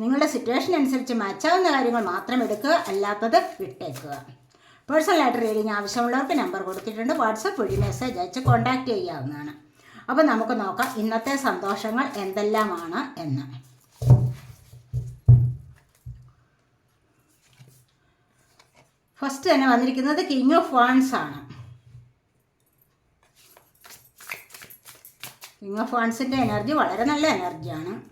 നിങ്ങളുടെ സിറ്റുവേഷൻ അനുസരിച്ച് മാച്ചാവുന്ന കാര്യങ്ങൾ മാത്രം എടുക്കുക അല്ലാത്തത് വിട്ടേക്കുക. പേഴ്സണൽ ആയിട്ട് റീഡിങ് ആവശ്യമുള്ളവർക്ക് നമ്പർ കൊടുത്തിട്ടുണ്ട്. വാട്സപ്പ് വഴി മെസ്സേജ് അയച്ച് കോൺടാക്റ്റ് ചെയ്യാവുന്നതാണ്. അപ്പോൾ നമുക്ക് നോക്കാം ഇന്നത്തെ സന്തോഷങ്ങൾ എന്തെല്ലാമാണ് എന്ന്. ഫസ്റ്റ് തന്നെ വന്നിരിക്കുന്നത് കിങ് ഓഫ് വാൺസ് ആണ്. കിങ് ഓഫ് വാൺസിന്റെ എനർജി വളരെ നല്ല എനർജിയാണ്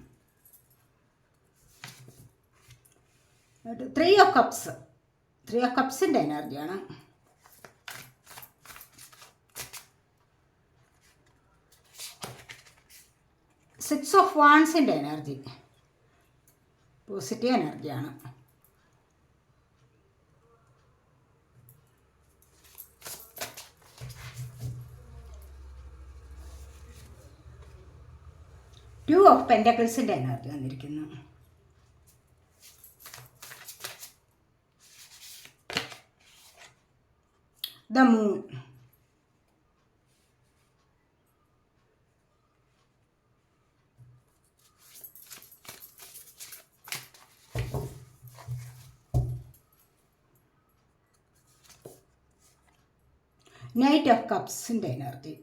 three of cups three of കപ്സിന്റെ എനർജിയാണ് സിക്സ് ഓഫ് വാൺസിന്റെ എനർജി പോസിറ്റീവ് എനർജിയാണ് ടു ഓഫ് പെന്റക്കിൾസിന്റെ എനർജി വന്നിരിക്കുന്നു. The moon. നൈറ്റ് ഓഫ് കപ്സിന്റെ എനർജി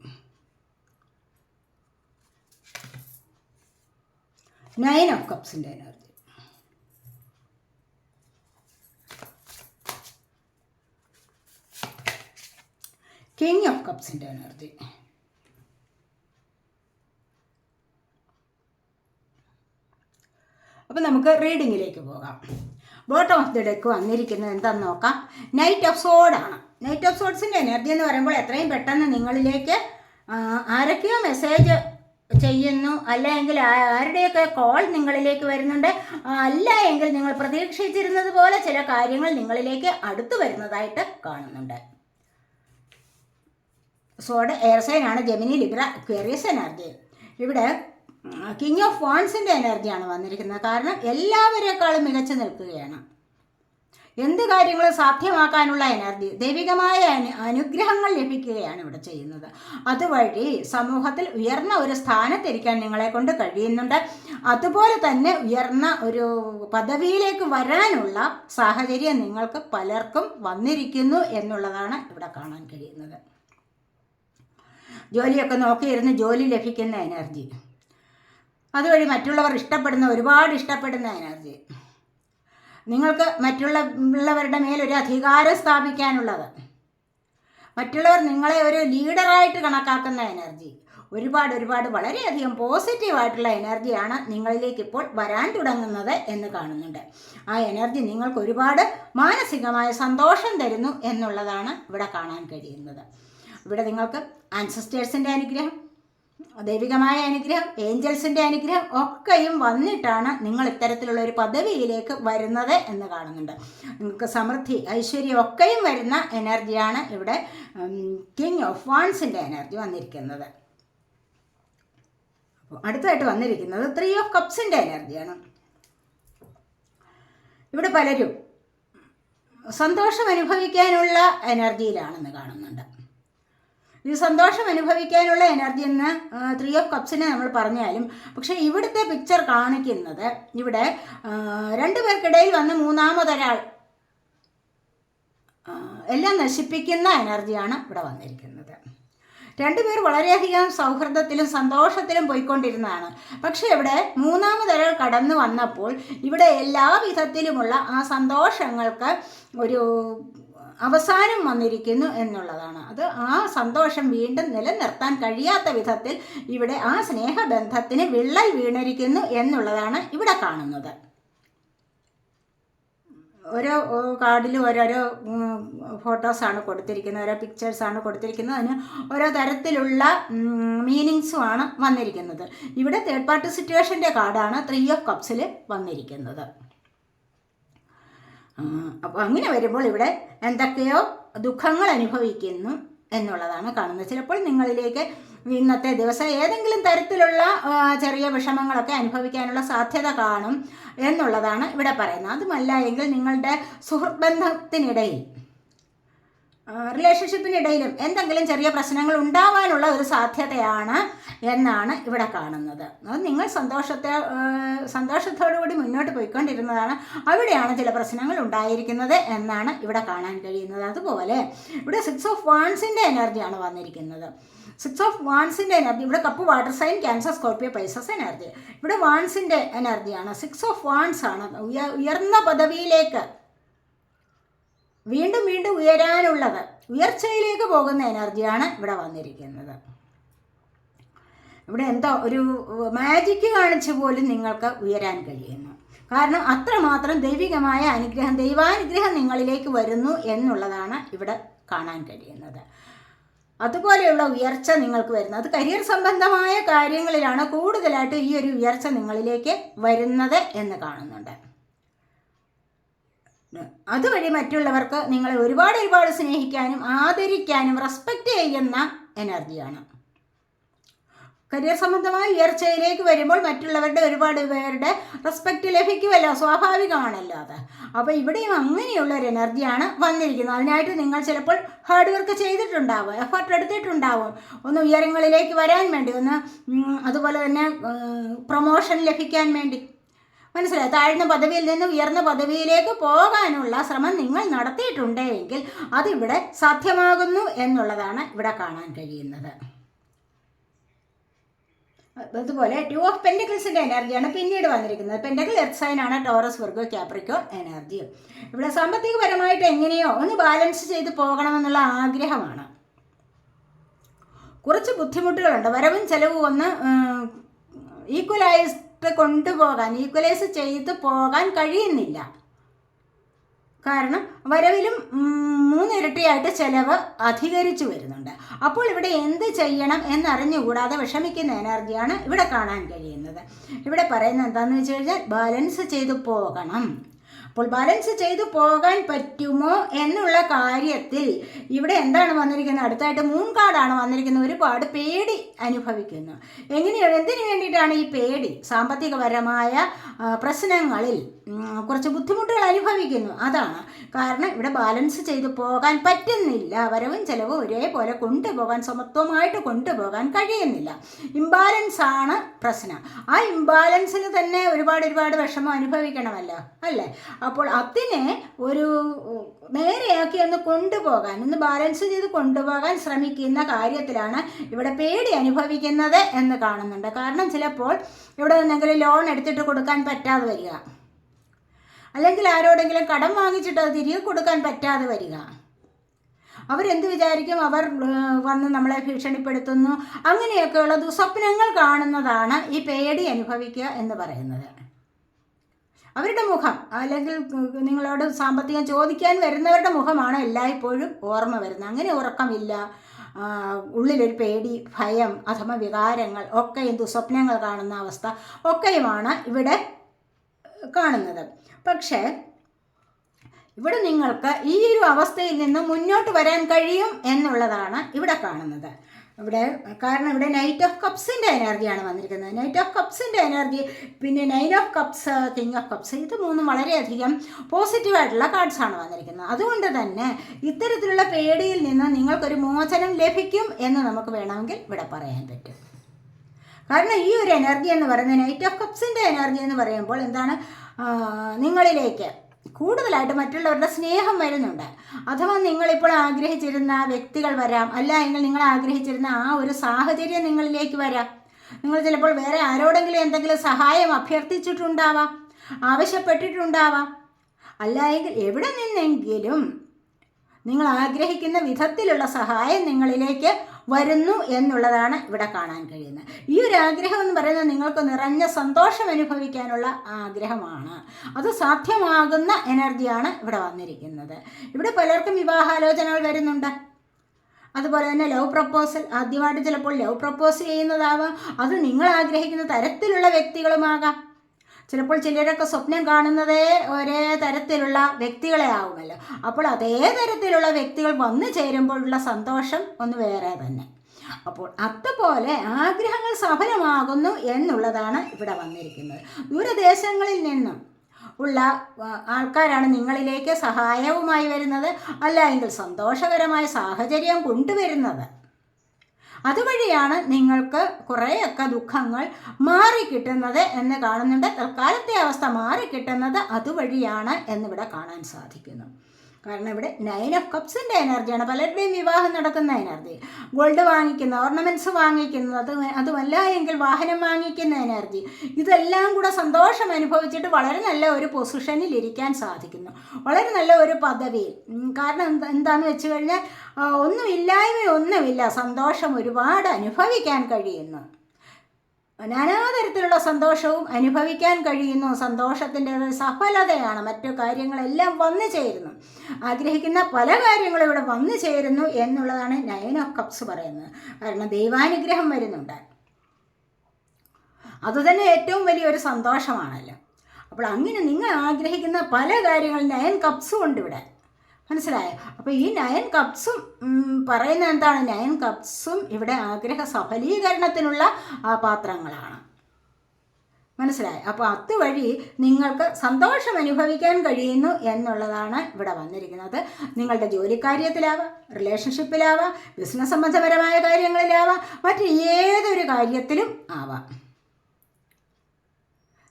നയൻ ഓഫ് കപ്സിന്റെ എനർജി കിങ് ഓഫ് കപ്സിന്റെ എനർജി അപ്പോൾ നമുക്ക് റീഡിങ്ങിലേക്ക് പോകാം. ബോട്ടം ഓഫ് ദി ഡെക്ക് വന്നിരിക്കുന്നത് എന്താണെന്ന് നോക്കാം. നൈറ്റ് ഓഫ് സോഡാണ് നൈറ്റ് ഓഫ് സോഡ്സിന്റെ എനർജി എന്ന് പറയുമ്പോൾ എത്രയും പെട്ടെന്ന് നിങ്ങളിലേക്ക് ആരൊക്കെയോ മെസ്സേജ് ചെയ്യുന്നു. അല്ലെങ്കിൽ ആരുടെയൊക്കെ കോൾ നിങ്ങളിലേക്ക് വരുന്നുണ്ട്. അല്ല എങ്കിൽ നിങ്ങൾ പ്രതീക്ഷിച്ചിരുന്നത് പോലെ ചില കാര്യങ്ങൾ നിങ്ങളിലേക്ക് അടുത്തു വരുന്നതായിട്ട് കാണുന്നുണ്ട്. സോഡ് എയർ സൈൻ ആണ് ജെമിനി ലിബ്ര ക്വേറിയസ് എനർജി ഇവിടെ കിങ് ഓഫ് വാൺസിന്റെ എനർജിയാണ് വന്നിരിക്കുന്നത്. കാരണം എല്ലാവരെക്കാളും മികച്ചു നിൽക്കുകയാണ്. എന്ത് കാര്യങ്ങളും സാധ്യമാക്കാനുള്ള എനർജി ദൈവികമായ അനു അനുഗ്രഹങ്ങൾ ലഭിക്കുകയാണ് ഇവിടെ ചെയ്യുന്നത്. അതുവഴി സമൂഹത്തിൽ ഉയർന്ന ഒരു സ്ഥാനത്തിരിക്കാൻ നിങ്ങളെ കൊണ്ട് കഴിയുന്നുണ്ട്. അതുപോലെ തന്നെ ഉയർന്ന ഒരു പദവിയിലേക്ക് വരാനുള്ള സാഹചര്യം നിങ്ങൾക്ക് പലർക്കും വന്നിരിക്കുന്നു എന്നുള്ളതാണ് ഇവിടെ കാണാൻ കഴിയുന്നത്. ജോലിയൊക്കെ നോക്കിയിരുന്ന് ജോലി ലഭിക്കുന്ന എനർജി. അതുവഴി മറ്റുള്ളവർ ഇഷ്ടപ്പെടുന്ന ഒരുപാട് ഇഷ്ടപ്പെടുന്ന എനർജി. നിങ്ങൾക്ക് മറ്റുള്ള ഉള്ളവരുടെ മേലൊരു അധികാരം സ്ഥാപിക്കാനുള്ളത്. മറ്റുള്ളവർ നിങ്ങളെ ഒരു ലീഡറായിട്ട് കണക്കാക്കുന്ന എനർജി. ഒരുപാട് ഒരുപാട് വളരെയധികം പോസിറ്റീവായിട്ടുള്ള എനർജിയാണ് നിങ്ങളിലേക്ക് ഇപ്പോൾ വരാൻ തുടങ്ങുന്നത് എന്ന് കാണുന്നുണ്ട്. ആ എനർജി നിങ്ങൾക്ക് ഒരുപാട് മാനസികമായ സന്തോഷം തരുന്നു എന്നുള്ളതാണ് ഇവിടെ കാണാൻ കഴിയുന്നത്. ഇവിടെ നിങ്ങൾക്ക് ആൻസസ്റ്റേഴ്സിന്റെ അനുഗ്രഹം ദൈവികമായ അനുഗ്രഹം ഏഞ്ചൽസിന്റെ അനുഗ്രഹം ഒക്കെയും വന്നിട്ടാണ് നിങ്ങൾ ഇത്തരത്തിലുള്ള ഒരു പദവിയിലേക്ക് വരുന്നത് എന്ന് കാണുന്നുണ്ട്. നിങ്ങൾക്ക് സമൃദ്ധി ഐശ്വര്യം ഒക്കെയും വരുന്ന എനർജിയാണ് ഇവിടെ കിങ് ഓഫ് വാൺസിന്റെ എനർജി വന്നിരിക്കുന്നത്. അപ്പോൾ അടുത്തായിട്ട് വന്നിരിക്കുന്നത് ത്രീ ഓഫ് കപ്സിന്റെ എനർജിയാണ് ഇവിടെ പലരും സന്തോഷം അനുഭവിക്കാനുള്ള എനർജിയിലാണെന്ന് കാണുന്നുണ്ട്. ഈ സന്തോഷം അനുഭവിക്കാനുള്ള എനർജി എന്ന് ത്രീ ഓഫ് കപ്സിനെ നമ്മൾ പറഞ്ഞാലും പക്ഷേ ഇവിടുത്തെ പിക്ചർ കാണിക്കുന്നത് ഇവിടെ രണ്ടു പേർക്കിടയിൽ വന്ന് മൂന്നാമതൊരാൾ എല്ലാം നശിപ്പിക്കുന്ന എനർജിയാണ് ഇവിടെ വന്നിരിക്കുന്നത്. രണ്ടുപേർ വളരെയധികം സൗഹൃദത്തിലും സന്തോഷത്തിലും പോയിക്കൊണ്ടിരുന്നതാണ്. പക്ഷേ ഇവിടെ മൂന്നാമതൊരാൾ കടന്നു വന്നപ്പോൾ ഇവിടെ എല്ലാ വിധത്തിലുമുള്ള ആ സന്തോഷങ്ങൾക്ക് ഒരു അവസാനം വന്നിരിക്കുന്നു എന്നുള്ളതാണ്. അത് ആ സന്തോഷം വീണ്ടും നിലനിർത്താൻ കഴിയാത്ത വിധത്തിൽ ഇവിടെ ആ സ്നേഹബന്ധത്തിന് വിള്ളൽ വീണിരിക്കുന്നു എന്നുള്ളതാണ് ഇവിടെ കാണുന്നത്. ഓരോ കാർഡിലും ഓരോരോ ഫോട്ടോസാണ് കൊടുത്തിരിക്കുന്നത് ഓരോ പിക്ചേഴ്സാണ് കൊടുത്തിരിക്കുന്നത്. അതിന് ഓരോ തരത്തിലുള്ള മീനിങ്സുമാണ് വന്നിരിക്കുന്നത്. ഇവിടെ തേർഡ് പാർട്ടി സിറ്റുവേഷന്റെ കാർഡാണ് ത്രീ ഓഫ് കപ്സിൽ വന്നിരിക്കുന്നത്. അപ്പോൾ അങ്ങനെ വരുമ്പോൾ ഇവിടെ എന്തൊക്കെയോ ദുഃഖങ്ങൾ അനുഭവിക്കുന്നു എന്നുള്ളതാണ് കാണുന്നത്. ചിലപ്പോൾ നിങ്ങളിലേക്ക് ഇന്നത്തെ ദിവസം ഏതെങ്കിലും തരത്തിലുള്ള ചെറിയ വിഷമങ്ങളൊക്കെ അനുഭവിക്കാനുള്ള സാധ്യത കാണും എന്നുള്ളതാണ് ഇവിടെ പറയുന്നത്. അതുമല്ല എങ്കിൽ നിങ്ങളുടെ സുഹൃത്ത് ബന്ധത്തിനിടയിൽ റിലേഷൻഷിപ്പിനിടയിലും എന്തെങ്കിലും ചെറിയ പ്രശ്നങ്ങൾ ഉണ്ടാവാനുള്ള ഒരു സാധ്യതയാണ് എന്നാണ് ഇവിടെ കാണുന്നത്. നിങ്ങൾ സന്തോഷത്തെ സന്തോഷത്തോടുകൂടി കൂടി മുന്നോട്ട് പോയിക്കൊണ്ടിരുന്നതാണ്. അവിടെയാണ് ചില പ്രശ്നങ്ങൾ ഉണ്ടായിരിക്കുന്നത് എന്നാണ് ഇവിടെ കാണാൻ കഴിയുന്നത്. അതുപോലെ ഇവിടെ സിക്സ് ഓഫ് വാൺസിന്റെ എനർജിയാണ് വന്നിരിക്കുന്നത്. സിക്സ് ഓഫ് വാൺസിന്റെ എനർജി ഇവിടെ cup water sign Cancer Scorpio Pisces energy. ഇവിടെ വാൺസിന്റെ എനർജിയാണ്. സിക്സ് ഓഫ് വാൺസ് ആണ്. ഉയ- ഉയർന്ന പദവിയിലേക്ക് വീണ്ടും വീണ്ടും ഉയരാനുള്ളത് ഉയർച്ചയിലേക്ക് പോകുന്ന എനർജിയാണ് ഇവിടെ വന്നിരിക്കുന്നത്. ഇവിടെ എന്തോ ഒരു മാജിക്ക് കാണിച്ച് പോലും നിങ്ങൾക്ക് ഉയരാൻ കഴിയുന്നു. കാരണം അത്രമാത്രം ദൈവികമായ അനുഗ്രഹം ദൈവാനുഗ്രഹം നിങ്ങളിലേക്ക് വരുന്നു എന്നുള്ളതാണ് ഇവിടെ കാണാൻ കഴിയുന്നത്. അതുപോലെയുള്ള ഉയർച്ച നിങ്ങൾക്ക് വരുന്നത് അത് കരിയർ സംബന്ധമായ കാര്യങ്ങളിലാണ് കൂടുതലായിട്ട് ഈ ഒരു ഉയർച്ച നിങ്ങളിലേക്ക് വരുന്നത് എന്ന് കാണുന്നുണ്ട്. അതുവഴി മറ്റുള്ളവർക്ക് നിങ്ങളെ ഒരുപാട് ഒരുപാട് സ്നേഹിക്കാനും ആദരിക്കാനും റെസ്പെക്റ്റ് ചെയ്യുന്ന എനർജിയാണ് കരിയർ സംബന്ധമായ ഉയർച്ചയിലേക്ക് വരുമ്പോൾ മറ്റുള്ളവരുടെ ഒരുപാട് പേരുടെ റെസ്പെക്റ്റ് ലഭിക്കുമല്ലോ സ്വാഭാവികമാണല്ലോ അത്. അപ്പോൾ ഇവിടെയും അങ്ങനെയുള്ള ഒരു എനർജിയാണ് വന്നിരിക്കുന്നത്. അതിനായിട്ട് നിങ്ങൾ ചിലപ്പോൾ ഹാർഡ് വർക്ക് ചെയ്തിട്ടുണ്ടാവും എഫർട്ട് എടുത്തിട്ടുണ്ടാവും. ഒന്ന് ഉയരങ്ങളിലേക്ക് വരാൻ വേണ്ടി ഒന്ന് അതുപോലെ തന്നെ പ്രൊമോഷൻ ലഭിക്കാൻ വേണ്ടി. മനസ്സിലായി? താഴ്ന്ന പദവിയിൽ നിന്ന് ഉയർന്ന പദവിയിലേക്ക് പോകാനുള്ള ശ്രമം നിങ്ങൾ നടത്തിയിട്ടുണ്ടെങ്കിൽ അതിവിടെ സാധ്യമാകുന്നു എന്നുള്ളതാണ് ഇവിടെ കാണാൻ കഴിയുന്നത്. അതുപോലെ ടു ഓഫ് പെൻഡക്കിൾസിന്റെ എനർജിയാണ് പിന്നീട് വന്നിരിക്കുന്നത്. പെൻഡക്കിൾ എർത്ത് സൈൻ ആണ് ടോറസ് വർഗോ ക്യാപ്രിക്കോ എനർജി ഇവിടെ സാമ്പത്തികപരമായിട്ട് എങ്ങനെയോ ഒന്ന് ബാലൻസ് ചെയ്ത് പോകണമെന്നുള്ള ആഗ്രഹമാണ്. കുറച്ച് ബുദ്ധിമുട്ടുകളുണ്ട്. വരവും ചെലവും ഒന്ന് ഈക്വലൈസ്ഡ് കൊണ്ടുപോകാൻ ഈക്വലൈസ് ചെയ്ത് പോകാൻ കഴിയുന്നില്ല. കാരണം വരവിലും മൂന്നിരട്ടിയായിട്ട് ചെലവ് അധികരിച്ചു വരുന്നുണ്ട്. അപ്പോൾ ഇവിടെ എന്ത് ചെയ്യണം എന്നറിഞ്ഞുകൂടാതെ വിഷമിക്കുന്ന എനർജിയാണ് ഇവിടെ കാണാൻ കഴിയുന്നത്. ഇവിടെ പറയുന്നത് എന്താണെന്ന് വെച്ച് കഴിഞ്ഞാൽ ബാലൻസ് ചെയ്തു പോകണം. അപ്പോൾ ബാലൻസ് ചെയ്തു പോകാൻ പറ്റുമോ എന്നുള്ള കാര്യത്തിൽ ഇവിടെ എന്താണ് വന്നിരിക്കുന്നത്? അടുത്തായിട്ട് മൂൺ കാർഡാണ് വന്നിരിക്കുന്നത്. ഒരുപാട് പേടി അനുഭവിക്കുന്നു. എങ്ങനെയാണ്? എന്തിനു വേണ്ടിയിട്ടാണ് ഈ പേടി? സാമ്പത്തികപരമായ പ്രശ്നങ്ങളിൽ കുറച്ച് ബുദ്ധിമുട്ടുകൾ അനുഭവിക്കുന്നു. അതാണ്. കാരണം ഇവിടെ ബാലൻസ് ചെയ്തു പോകാൻ പറ്റുന്നില്ല. വരവും ചെലവും ഒരേപോലെ കൊണ്ടുപോകാൻ സമത്വമായിട്ട് കൊണ്ടുപോകാൻ കഴിയുന്നില്ല. ഇംബാലൻസ് ആണ് പ്രശ്നം. ആ ഇംബാലൻസിന് തന്നെ ഒരുപാട് ഒരുപാട് വിഷമം അനുഭവിക്കണമല്ലോ അല്ലേ? അപ്പോൾ അതിനെ ഒരു നേരെയാക്കി ഒന്ന് കൊണ്ടുപോകാൻ ഒന്ന് ബാലൻസ് ചെയ്ത് കൊണ്ടുപോകാൻ ശ്രമിക്കുന്ന കാര്യത്തിലാണ് ഇവിടെ പേടി അനുഭവിക്കുന്നത് എന്ന് കാണുന്നുണ്ട്. കാരണം ചിലപ്പോൾ ഇവിടെ നിന്നെങ്കിലും ലോൺ എടുത്തിട്ട് കൊടുക്കാൻ പറ്റാതെ വരിക. അല്ലെങ്കിൽ ആരോടെങ്കിലും കടം വാങ്ങിച്ചിട്ട് അത് തിരികെ കൊടുക്കാൻ പറ്റാതെ വരിക. അവരെന്ത് വിചാരിക്കും? അവർ വന്ന് നമ്മളെ ഭീഷണിപ്പെടുത്തുന്നു. അങ്ങനെയൊക്കെയുള്ള ദുസ്വപ്നങ്ങൾ കാണുന്നതാണ് ഈ പേടി അനുഭവിക്കുക എന്ന് പറയുന്നത്. അവരുടെ മുഖം അല്ലെങ്കിൽ നിങ്ങളോട് സാമ്പത്തികം ചോദിക്കാൻ വരുന്നവരുടെ മുഖമാണ് എല്ലായ്പ്പോഴും ഓർമ്മ വരുന്നത്. അങ്ങനെ ഉറക്കമില്ല. ഉള്ളിലൊരു പേടി ഭയം അഥവാ വികാരങ്ങൾ ഒക്കെയും ദുസ്വപ്നങ്ങൾ കാണുന്ന അവസ്ഥ ഒക്കെയുമാണ് ഇവിടെ കാണുന്നത്. പക്ഷേ ഇവിടെ നിങ്ങൾക്ക് ഈ ഒരു അവസ്ഥയിൽ നിന്ന് മുന്നോട്ട് വരാൻ കഴിയും എന്നുള്ളതാണ് ഇവിടെ കാണുന്നത്. ഇവിടെ കാരണം ഇവിടെ നൈറ്റ് ഓഫ് കപ്സിന്റെ എനർജിയാണ് വന്നിരിക്കുന്നത്. നൈറ്റ് ഓഫ് കപ്സിന്റെ എനർജി പിന്നെ nine of cups king of cups ഇത് മൂന്നും വളരെയധികം പോസിറ്റീവായിട്ടുള്ള കാർഡ്സാണ് വന്നിരിക്കുന്നത്. അതുകൊണ്ട് തന്നെ ഇത്തരത്തിലുള്ള പേടിയിൽ നിന്ന് നിങ്ങൾക്കൊരു മോചനം ലഭിക്കും എന്ന് നമുക്ക് വേണമെങ്കിൽ ഇവിടെ പറയാൻ പറ്റും. കാരണം ഈ ഒരു എനർജി എന്ന് പറയുന്നത് നൈറ്റ് ഓഫ് കപ്സിന്റെ എനർജി എന്ന് പറയുമ്പോൾ എന്താണ്? നിങ്ങളിലേക്ക് കൂടുതലായിട്ട് മറ്റുള്ളവരുടെ സ്നേഹം വരുന്നുണ്ട്. അഥവാ നിങ്ങളിപ്പോൾ ആഗ്രഹിച്ചിരുന്ന വ്യക്തികൾ വരാം. അല്ല എങ്കിൽ നിങ്ങൾ ആഗ്രഹിച്ചിരുന്ന ആ ഒരു സാഹചര്യം നിങ്ങളിലേക്ക് വരാം. നിങ്ങൾ ചിലപ്പോൾ വേറെ ആരോടെങ്കിലും എന്തെങ്കിലും സഹായം അഭ്യർത്ഥിച്ചിട്ടുണ്ടാവാം ആവശ്യപ്പെട്ടിട്ടുണ്ടാവാം. അല്ല എങ്കിൽ എവിടെ നിന്നെങ്കിലും നിങ്ങൾ ആഗ്രഹിക്കുന്ന വിധത്തിലുള്ള സഹായം നിങ്ങളിലേക്ക് വരുന്നു എന്നുള്ളതാണ് ഇവിടെ കാണാൻ കഴിയുന്നത്. ഈ ഒരു ആഗ്രഹം എന്ന് പറയുന്നത് നിങ്ങൾക്ക് നിറഞ്ഞ സന്തോഷം അനുഭവിക്കാനുള്ള ആഗ്രഹമാണ്. അത് സാധ്യമാകുന്ന എനർജിയാണ് ഇവിടെ വന്നിരിക്കുന്നത്. ഇവിടെ പലർക്കും വിവാഹാലോചനകൾ വരുന്നുണ്ട്. അതുപോലെ തന്നെ ലവ് പ്രപ്പോസൽ ആദ്യമായിട്ട് ചിലപ്പോൾ ലവ് പ്രപ്പോസ് ചെയ്യുന്നതാവാം. അത് നിങ്ങൾ ആഗ്രഹിക്കുന്ന തരത്തിലുള്ള വ്യക്തികളുമാകാം. ചിലപ്പോൾ ചിലരൊക്കെ സ്വപ്നം കാണുന്നതേ ഒരേ തരത്തിലുള്ള വ്യക്തികളെ ആവുമല്ലോ. അപ്പോൾ അതേ തരത്തിലുള്ള വ്യക്തികൾ വന്നു ചേരുമ്പോഴുള്ള സന്തോഷം ഒന്ന് വേറെ തന്നെ. അപ്പോൾ അതുപോലെ ആഗ്രഹങ്ങൾ സഫലമാകുന്നു എന്നുള്ളതാണ് ഇവിടെ വന്നിരിക്കുന്നത്. ദൂരദേശങ്ങളിൽ നിന്നും ഉള്ള ആൾക്കാരാണ് നിങ്ങളിലേക്ക് സഹായവുമായി വരുന്നത്. അല്ല എങ്കിൽ സന്തോഷകരമായ സാഹചര്യം കൊണ്ടുവരുന്നത്. അതുവഴിയാണ് നിങ്ങൾക്ക് കുറേയൊക്കെ ദുഃഖങ്ങൾ മാറിക്കിട്ടുന്നത് എന്ന് കാണുന്നുണ്ട്. തൽക്കാലത്തെ അവസ്ഥ മാറിക്കിട്ടുന്നത് അതുവഴിയാണ് എന്നിവിടെ കാണാൻ സാധിക്കുന്നു. കാരണം ഇവിടെ നയൻ ഓഫ് കപ്സിന്റെ എനർജിയാണ് പലരുടെയും വിവാഹം നടക്കുന്ന എനർജി ഗോൾഡ് വാങ്ങിക്കുന്ന ഓർണമെന്റ്സ് വാങ്ങിക്കുന്നത് അത് അതുമല്ല എങ്കിൽ വാഹനം വാങ്ങിക്കുന്ന എനർജി ഇതെല്ലാം കൂടെ സന്തോഷം അനുഭവിച്ചിട്ട് വളരെ നല്ല ഒരു പൊസിഷനിൽ ഇരിക്കാൻ സാധിക്കുന്നു. വളരെ നല്ല ഒരു പദവിയിൽ. കാരണം എന്താ എന്താണെന്ന് വെച്ച് കഴിഞ്ഞാൽ ഒന്നുമില്ലായ്മ ഒന്നുമില്ല. സന്തോഷം ഒരുപാട് അനുഭവിക്കാൻ കഴിയുന്നു. നാനാതരത്തിലുള്ള സന്തോഷവും അനുഭവിക്കാൻ കഴിയുന്നു. സന്തോഷത്തിന്റെ സഫലതയാണ്. മറ്റു കാര്യങ്ങളെല്ലാം വന്നു ചേരുന്നു. ആഗ്രഹിക്കുന്ന പല കാര്യങ്ങളും ഇവിടെ വന്നു ചേരുന്നു എന്നുള്ളതാണ് നയൻ ഓഫ് കപ്സ് പറയുന്നത്. കാരണം ദൈവാനുഗ്രഹം വരുന്നുണ്ട്. അതുതന്നെ ഏറ്റവും വലിയൊരു സന്തോഷമാണല്ലോ. അപ്പോൾ അങ്ങനെ നിങ്ങൾ ആഗ്രഹിക്കുന്ന പല കാര്യങ്ങളും നയൻ കപ്സും ഉണ്ട് ഇവിടെ. മനസ്സിലായോ? അപ്പോൾ ഈ നയൻ കപ്സും പറയുന്ന എന്താണ്? നയൻ കപ്സും ഇവിടെ ആഗ്രഹ സഫലീകരണത്തിനുള്ള പാത്രങ്ങളാണ്. മനസ്സിലായി? അപ്പോൾ അതുവഴി നിങ്ങൾക്ക് സന്തോഷം അനുഭവിക്കാൻ കഴിയുന്നു എന്നുള്ളതാണ് ഇവിടെ വന്നിരിക്കുന്നത്. നിങ്ങളുടെ ജോലിക്കാര്യത്തിലാവാം റിലേഷൻഷിപ്പിലാവാം ബിസിനസ് സംബന്ധപരമായ കാര്യങ്ങളിലാവാം മറ്റ് ഏതൊരു കാര്യത്തിലും ആവാം.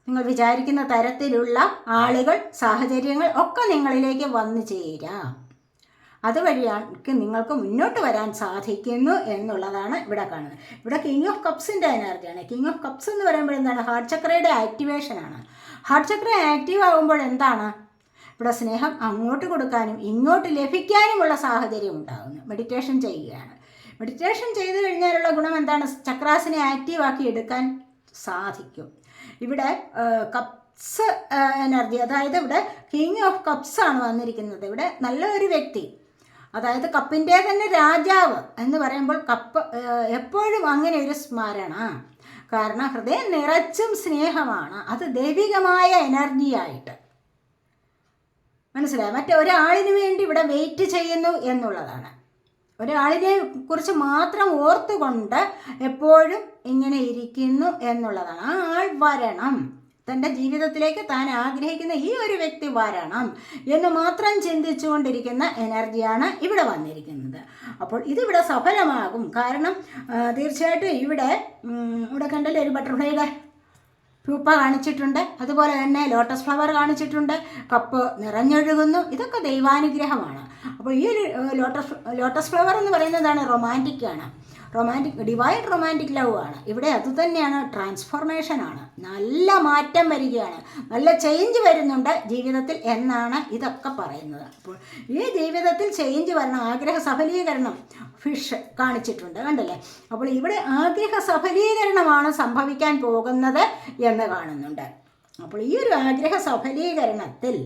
നിങ്ങൾ വിചാരിക്കുന്ന തരത്തിലുള്ള ആളുകൾ സാഹചര്യങ്ങൾ ഒക്കെ നിങ്ങളിലേക്ക് വന്നു ചേരാം. അതുവഴിയാണ് നിങ്ങൾക്ക് മുന്നോട്ട് വരാൻ സാധിക്കുന്നു എന്നുള്ളതാണ് ഇവിടെ കാണുന്നത്. ഇവിടെ കിങ് ഓഫ് കപ്സിന്റെ എനർജിയാണ് കിങ് ഓഫ് കപ്സ് എന്ന് പറയുമ്പോൾ എന്താണ്? ഹാർട്ട് ചക്രയുടെ ആക്ടിവേഷനാണ് ഹാർട്ട് ചക്ര ആക്റ്റീവ് ആകുമ്പോൾ എന്താണ്? ഇവിടെ സ്നേഹം അങ്ങോട്ട് കൊടുക്കാനും ഇങ്ങോട്ട് ലഭിക്കാനുമുള്ള സാഹചര്യം ഉണ്ടാകുന്നു മെഡിറ്റേഷൻ ചെയ്യുകയാണ്. മെഡിറ്റേഷൻ ചെയ്തു കഴിഞ്ഞാലുള്ള ഗുണം എന്താണ്? ചക്രാസിനെ ആക്റ്റീവാക്കി എടുക്കാൻ സാധിക്കും. ഇവിടെ കപ്സ് എനർജി അതായത് ഇവിടെ കിങ് ഓഫ് കപ്സ് ആണ് വന്നിരിക്കുന്നത്. ഇവിടെ നല്ലൊരു വ്യക്തി. അതായത് കപ്പിന്റെ തന്നെ രാജാവ് എന്ന് പറയുമ്പോൾ കപ്പ് എപ്പോഴും അങ്ങനെ ഒരു സ്മരണ. കാരണം ഹൃദയം നിറച്ചും സ്നേഹമാണ്. അത് ദൈവികമായ എനർജിയായിട്ട് മനസ്സിലായി? മറ്റൊരാളിന് വേണ്ടി ഇവിടെ വെയിറ്റ് ചെയ്യുന്നു എന്നുള്ളതാണ്. ഒരാളിനെ കുറിച്ച് മാത്രം ഓർത്തുകൊണ്ട് എപ്പോഴും ഇങ്ങനെ ഇരിക്കുന്നു എന്നുള്ളതാണ്. ആ ആൾ വരണം. തന്റെ ജീവിതത്തിലേക്ക് താൻ ആഗ്രഹിക്കുന്ന ഈ ഒരു വ്യക്തി വരണം എന്ന് മാത്രം ചിന്തിച്ചുകൊണ്ടിരിക്കുന്ന എനർജിയാണ് ഇവിടെ വന്നിരിക്കുന്നത്. അപ്പോൾ ഇതിവിടെ സഫലമാകും. കാരണം തീർച്ചയായിട്ടും ഇവിടെ ഇവിടെ കണ്ടല്ലേ ഒരു ബട്ടർഫ്ലൈയുടെ പൂപ്പ കാണിച്ചിട്ടുണ്ട്. അതുപോലെ തന്നെ ലോട്ടസ് ഫ്ലവർ കാണിച്ചിട്ടുണ്ട്. കപ്പ് നിറഞ്ഞൊഴുകുന്നു. ഇതൊക്കെ ദൈവാനുഗ്രഹമാണ്. അപ്പോൾ ഈ ഒരു ലോട്ടസ് ലോട്ടസ് ഫ്ലവർ എന്ന് പറയുന്നതാണ് റൊമാന്റിക് ആണ്. റൊമാന്റിക് ഡിവൈൻ റൊമാന്റിക് ലവ് ആണ്. ഇവിടെ അതുതന്നെയാണ് ട്രാൻസ്ഫോർമേഷനാണ് നല്ല മാറ്റം വരികയാണ്. നല്ല ചേഞ്ച് വരുന്നുണ്ട് ജീവിതത്തിൽ എന്നാണ് ഇതൊക്കെ പറയുന്നത്. അപ്പോൾ ഈ ജീവിതത്തിൽ ചേഞ്ച് വരണം. ആഗ്രഹ സഫലീകരണം ഫിഷ് കാണിച്ചിട്ടുണ്ട് കണ്ടല്ലേ? അപ്പോൾ ഇവിടെ ആഗ്രഹ സഫലീകരണമാണ് സംഭവിക്കാൻ പോകുന്നത് എന്ന് കാണുന്നുണ്ട്. അപ്പോൾ ഈ ഒരു ആഗ്രഹ സഫലീകരണത്തിൽ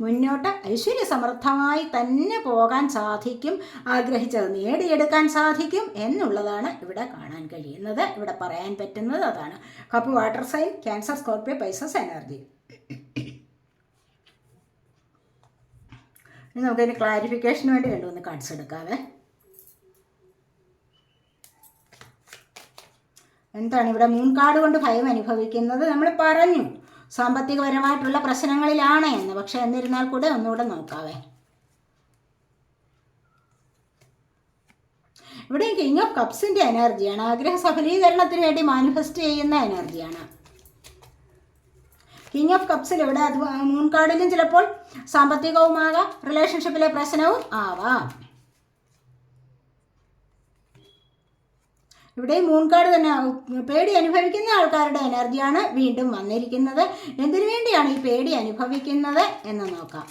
മുന്നോട്ട് ഐശ്വര്യസമൃദ്ധമായി തന്നെ പോകാൻ സാധിക്കും ആഗ്രഹിച്ചത് നേടിയെടുക്കാൻ സാധിക്കും എന്നുള്ളതാണ് ഇവിടെ കാണാൻ കഴിയുന്നത്. ഇവിടെ പറയാൻ പറ്റുന്നത് അതാണ്. Cup water sign Cancer Scorpio Pisces energy. ഇനി നമുക്കതിന് ക്ലാരിഫിക്കേഷന് വേണ്ടി രണ്ടു മൂന്ന് കാർഡ്സ് എടുക്കാതെ എന്താണ് ഇവിടെ മൂൺ കാർഡ് കൊണ്ട് ഭയം അനുഭവിക്കുന്നത്? നമ്മൾ പറഞ്ഞു. സാമ്പത്തികപരമായിട്ടുള്ള പ്രശ്നങ്ങളിലാണ് എന്ന്. പക്ഷെ എന്നിരുന്നാൽ കൂടെ ഒന്നുകൂടെ നോക്കാവേ. ഇവിടെ കിങ് ഓഫ് കപ്സിന്റെ എനർജിയാണ്. ആഗ്രഹ സഫലീകരണത്തിന് വേണ്ടി മാനിഫെസ്റ്റ് ചെയ്യുന്ന എനർജിയാണ്. കിങ് ഓഫ് കപ്സിൽ ഇവിടെ അത് മൂൺ കാർഡിലും ചിലപ്പോൾ സാമ്പത്തികവുമാകാം റിലേഷൻഷിപ്പിലെ പ്രശ്നവും ആവാം. ഇവിടെ മൂൺകാട് തന്നെ പേടി അനുഭവിക്കുന്ന ആൾക്കാരുടെ എനർജിയാണ് വീണ്ടും വന്നിരിക്കുന്നത്. എന്തിനു വേണ്ടിയാണ് ഈ പേടി അനുഭവിക്കുന്നത് എന്ന് നോക്കാം.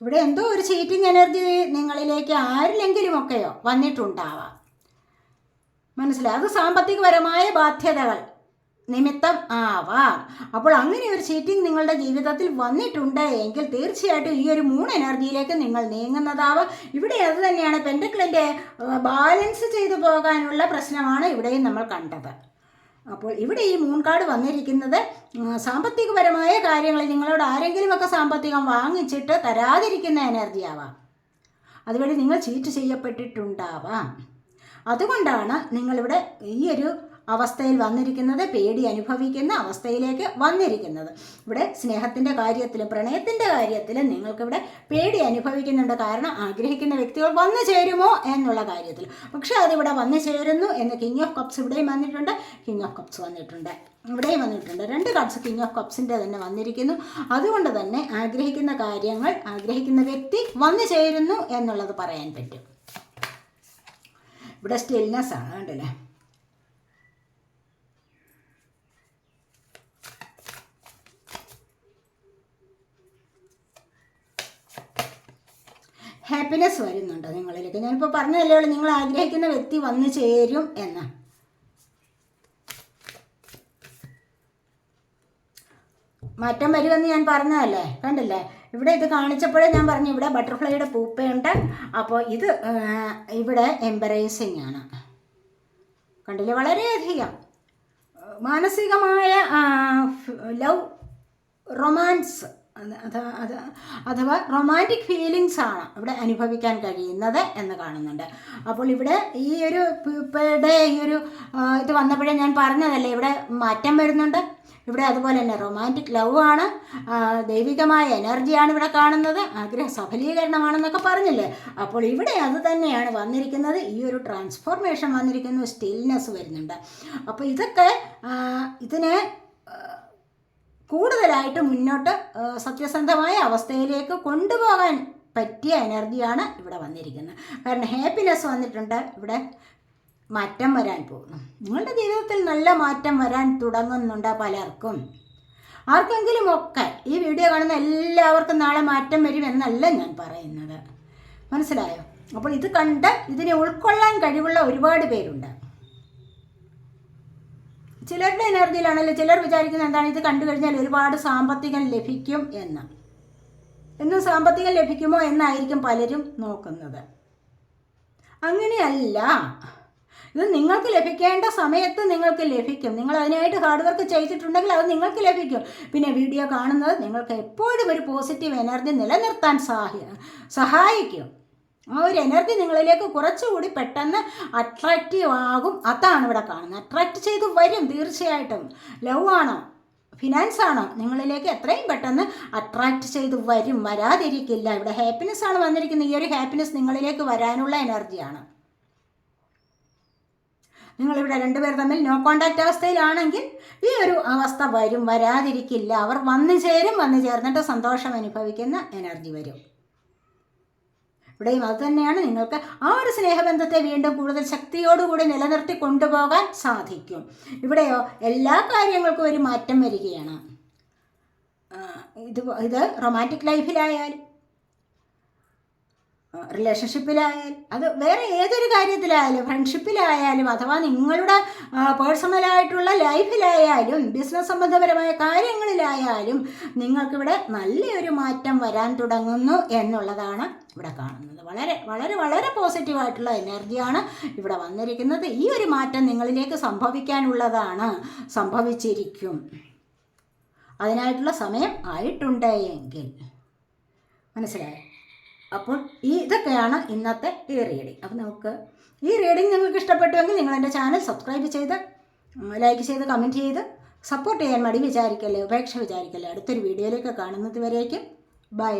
ഇവിടെ എന്തോ ഒരു ചീറ്റിംഗ് എനർജി നിങ്ങളിലേക്ക് ആരിലെങ്കിലുമൊക്കെയോ വന്നിട്ടുണ്ടാവാം. മനസ്സിലായി? അത് സാമ്പത്തികപരമായ ബാധ്യതകൾ. നിമിത്തം ആവാം. അപ്പോൾ അങ്ങനെ ഒരു ചീറ്റിംഗ് നിങ്ങളുടെ ജീവിതത്തിൽ വന്നിട്ടുണ്ട് എങ്കിൽ തീർച്ചയായിട്ടും ഈ ഒരു മൂൺ എനർജിയിലേക്ക് നിങ്ങൾ നീങ്ങുന്നതാവാം. ഇവിടെ അത് തന്നെയാണ് പെൻഡക്കിളിന്റെ ബാലൻസ് ചെയ്തു പോകാനുള്ള പ്രശ്നമാണ് ഇവിടെയും നമ്മൾ കണ്ടത്. അപ്പോൾ ഇവിടെ ഈ മൂൺ കാർഡ് വന്നിരിക്കുന്നത് സാമ്പത്തികപരമായ കാര്യങ്ങളിൽ നിങ്ങളോട് ആരെങ്കിലുമൊക്കെ സാമ്പത്തികം വാങ്ങിച്ചിട്ട് തരാതിരിക്കുന്ന എനർജി ആവാം. അതുവഴി നിങ്ങൾ ചീറ്റ് ചെയ്യപ്പെട്ടിട്ടുണ്ടാവാം. അതുകൊണ്ടാണ് നിങ്ങളിവിടെ ഈ ഒരു അവസ്ഥയിൽ വന്നിരിക്കുന്നത് പേടി അനുഭവിക്കുന്ന അവസ്ഥയിലേക്ക് വന്നിരിക്കുന്നത്. ഇവിടെ സ്നേഹത്തിന്റെ കാര്യത്തിലും പ്രണയത്തിന്റെ കാര്യത്തിലും നിങ്ങൾക്കിവിടെ പേടി അനുഭവിക്കുന്നുണ്ട്. കാരണം ആഗ്രഹിക്കുന്ന വ്യക്തികൾ വന്നു ചേരുമോ എന്നുള്ള കാര്യത്തിൽ. പക്ഷേ അതിവിടെ വന്നു ചേരുന്നു എന്ന് കിങ് ഓഫ് കപ്സ് ഇവിടെയും വന്നിട്ടുണ്ട്. കിങ് ഓഫ് കപ്സ് വന്നിട്ടുണ്ട്. ഇവിടെയും വന്നിട്ടുണ്ട്. രണ്ട് കാർഡ്സ് കിങ് ഓഫ് കപ്സിന്റെ തന്നെ വന്നിരിക്കുന്നു. അതുകൊണ്ട് തന്നെ ആഗ്രഹിക്കുന്ന കാര്യങ്ങൾ ആഗ്രഹിക്കുന്ന വ്യക്തി വന്നു ചേരുന്നു എന്നുള്ളത് പറയാൻ പറ്റും. ഇവിടെ സ്റ്റിൽനെസ് ആണ് കണ്ടില്ലേ ഹാപ്പിനെസ് വരുന്നുണ്ട് നിങ്ങളിലേക്ക്. ഞാനിപ്പോൾ പറഞ്ഞതല്ലേ ഉള്ളൂ നിങ്ങൾ ആഗ്രഹിക്കുന്ന വ്യക്തി വന്നു ചേരും എന്ന്. മാറ്റം വരുമെന്ന് ഞാൻ പറഞ്ഞതല്ലേ? കണ്ടില്ലേ? ഇവിടെ ഇത് കാണിച്ചപ്പോഴേ ഞാൻ പറഞ്ഞു ഇവിടെ ബട്ടർഫ്ലൈയുടെ പൂപ്പയുണ്ട്. അപ്പോൾ ഇത് ഇവിടെ എംബറേസിങ് ആണ്. കണ്ടില്ലേ? വളരെയധികം. മാനസികമായ ലവ് റൊമാൻസ് അഥവാ അഥവാ റൊമാന്റിക് ഫീലിങ്സ് ആണ് ഇവിടെ അനുഭവിക്കാൻ കഴിയുന്നത് എന്ന് കാണുന്നുണ്ട്. അപ്പോൾ ഇവിടെ ഈ ഒരു പീപ്പിളുടെ ഈ ഒരു ഇത് വന്നപ്പോഴേ ഞാൻ പറഞ്ഞതല്ലേ ഇവിടെ മാറ്റം വരുന്നുണ്ട്. ഇവിടെ അതുപോലെ തന്നെ റൊമാന്റിക് ലവ് ആണ് ദൈവികമായ എനർജിയാണ് ഇവിടെ കാണുന്നത് ആഗ്രഹ സഫലീകരണമാണെന്നൊക്കെ പറഞ്ഞില്ലേ? അപ്പോൾ ഇവിടെ അത് തന്നെയാണ് വന്നിരിക്കുന്നത് ഈ ഒരു ട്രാൻസ്ഫോർമേഷൻ വന്നിരിക്കുന്നു സ്റ്റിൽനെസ് വരുന്നുണ്ട്. അപ്പോൾ ഇതൊക്കെ ഇതിനെ കൂടുതലായിട്ട് മുന്നോട്ട് സത്യസന്ധമായ അവസ്ഥയിലേക്ക് കൊണ്ടുപോകാൻ പറ്റിയ എനർജിയാണ് ഇവിടെ വന്നിരിക്കുന്നത്. കാരണം ഹാപ്പിനെസ് വന്നിട്ടുണ്ട്. ഇവിടെ മാറ്റം വരാൻ പോകുന്നു. നിങ്ങളുടെ ജീവിതത്തിൽ നല്ല മാറ്റം വരാൻ തുടങ്ങുന്നുണ്ട് പലർക്കും. ആർക്കെങ്കിലും ഒക്കെ ഈ വീഡിയോ കാണുന്ന എല്ലാവർക്കും നാളെ മാറ്റം വരും എന്നല്ല ഞാൻ പറയുന്നത്. മനസ്സിലായോ? അപ്പോൾ ഇത് കണ്ട് ഇതിനെ ഉൾക്കൊള്ളാൻ കഴിവുള്ള ഒരുപാട് പേരുണ്ട്. ചിലരുടെ എനർജിയിലാണല്ലോ ചിലർ വിചാരിക്കുന്ന എന്താണ് ഇത് കണ്ടു കഴിഞ്ഞാൽ ഒരുപാട് സാമ്പത്തികം ലഭിക്കും എന്ന്. എന്നും സാമ്പത്തികം ലഭിക്കുമോ എന്നായിരിക്കും പലരും നോക്കുന്നത്. അങ്ങനെയല്ല. ഇത് നിങ്ങൾക്ക് ലഭിക്കേണ്ട സമയത്ത് നിങ്ങൾക്ക് ലഭിക്കും. നിങ്ങൾ അതിനായിട്ട് ഹാർഡ് വർക്ക് ചെയ്തിട്ടുണ്ടെങ്കിൽ അത് നിങ്ങൾക്ക് ലഭിക്കും. പിന്നെ വീഡിയോ കാണുന്നത് നിങ്ങൾക്ക് എപ്പോഴും ഒരു പോസിറ്റീവ് എനർജി നിലനിർത്താൻ സഹായ സഹായിക്കും. ആ ഒരു എനർജി നിങ്ങളിലേക്ക് കുറച്ചുകൂടി പെട്ടെന്ന് അട്രാക്റ്റീവ് ആകും. അതാണ് ഇവിടെ കാണുന്നത്. അട്രാക്റ്റ് ചെയ്ത് വരും തീർച്ചയായിട്ടും. ലവ് ആണോ? ഫിനാൻസ് ആണോ? നിങ്ങളിലേക്ക് എത്രയും പെട്ടെന്ന് അട്രാക്റ്റ് ചെയ്ത് വരും. വരാതിരിക്കില്ല. ഇവിടെ ഹാപ്പിനെസ് ആണ് വന്നിരിക്കുന്നത്. ഈ ഒരു ഹാപ്പിനെസ് നിങ്ങളിലേക്ക് വരാനുള്ള എനർജിയാണ് നിങ്ങളിവിടെ രണ്ടുപേർ തമ്മിൽ നോ കോണ്ടാക്റ്റ് അവസ്ഥയിലാണെങ്കിൽ ഈ ഒരു അവസ്ഥ വരും. വരാതിരിക്കില്ല. അവർ വന്നു ചേരും. വന്നു ചേർന്നിട്ട് സന്തോഷം അനുഭവിക്കുന്ന എനർജി വരും. ഇവിടെയും അത് തന്നെയാണ് നിങ്ങൾക്ക് ആ ഒരു സ്നേഹബന്ധത്തെ വീണ്ടും കൂടുതൽ ശക്തിയോടുകൂടി നിലനിർത്തി കൊണ്ടുപോകാൻ സാധിക്കും. ഇവിടെയോ എല്ലാ കാര്യങ്ങൾക്കും ഒരു മാറ്റം വരികയാണ്. ഇത് ഇത് റൊമാന്റിക് ലൈഫിലായാലും റിലേഷൻഷിപ്പിലായാലും അത് വേറെ ഏതൊരു കാര്യത്തിലായാലും ഫ്രണ്ട്ഷിപ്പിലായാലും അഥവാ നിങ്ങളുടെ പേഴ്സണലായിട്ടുള്ള ലൈഫിലായാലും ബിസിനസ് സംബന്ധപരമായ കാര്യങ്ങളിലായാലും നിങ്ങൾക്കിവിടെ നല്ലൊരു മാറ്റം വരാൻ തുടങ്ങുന്നു എന്നുള്ളതാണ് ഇവിടെ കാണുന്നത്. വളരെ വളരെ വളരെ പോസിറ്റീവായിട്ടുള്ള എനർജിയാണ് ഇവിടെ വന്നിരിക്കുന്നത്. ഈ ഒരു മാറ്റം നിങ്ങളിലേക്ക് സംഭവിക്കാനുള്ളതാണ്. സംഭവിച്ചിരിക്കും. അതിനായിട്ടുള്ള സമയം ആയിട്ടുണ്ടെങ്കിൽ. മനസ്സിലായോ? അപ്പോൾ ഈ ഇതൊക്കെയാണ് ഇന്നത്തെ ഈ റീഡിങ് അപ്പോൾ നമുക്ക് ഈ റീഡിങ് നിങ്ങൾക്ക് ഇഷ്ടപ്പെട്ടുവെങ്കിൽ നിങ്ങൾ എന്റെ ചാനൽ സബ്സ്ക്രൈബ് ചെയ്ത് ലൈക്ക് ചെയ്ത് കമന്റ് ചെയ്ത് സപ്പോർട്ട് ചെയ്യാൻ മടി വിചാരിക്കല്ലേ ഉപേക്ഷ വിചാരിക്കല്ലേ. അടുത്തൊരു വീഡിയോയിലേക്ക് കാണുന്നത് വരേക്കും. ബൈ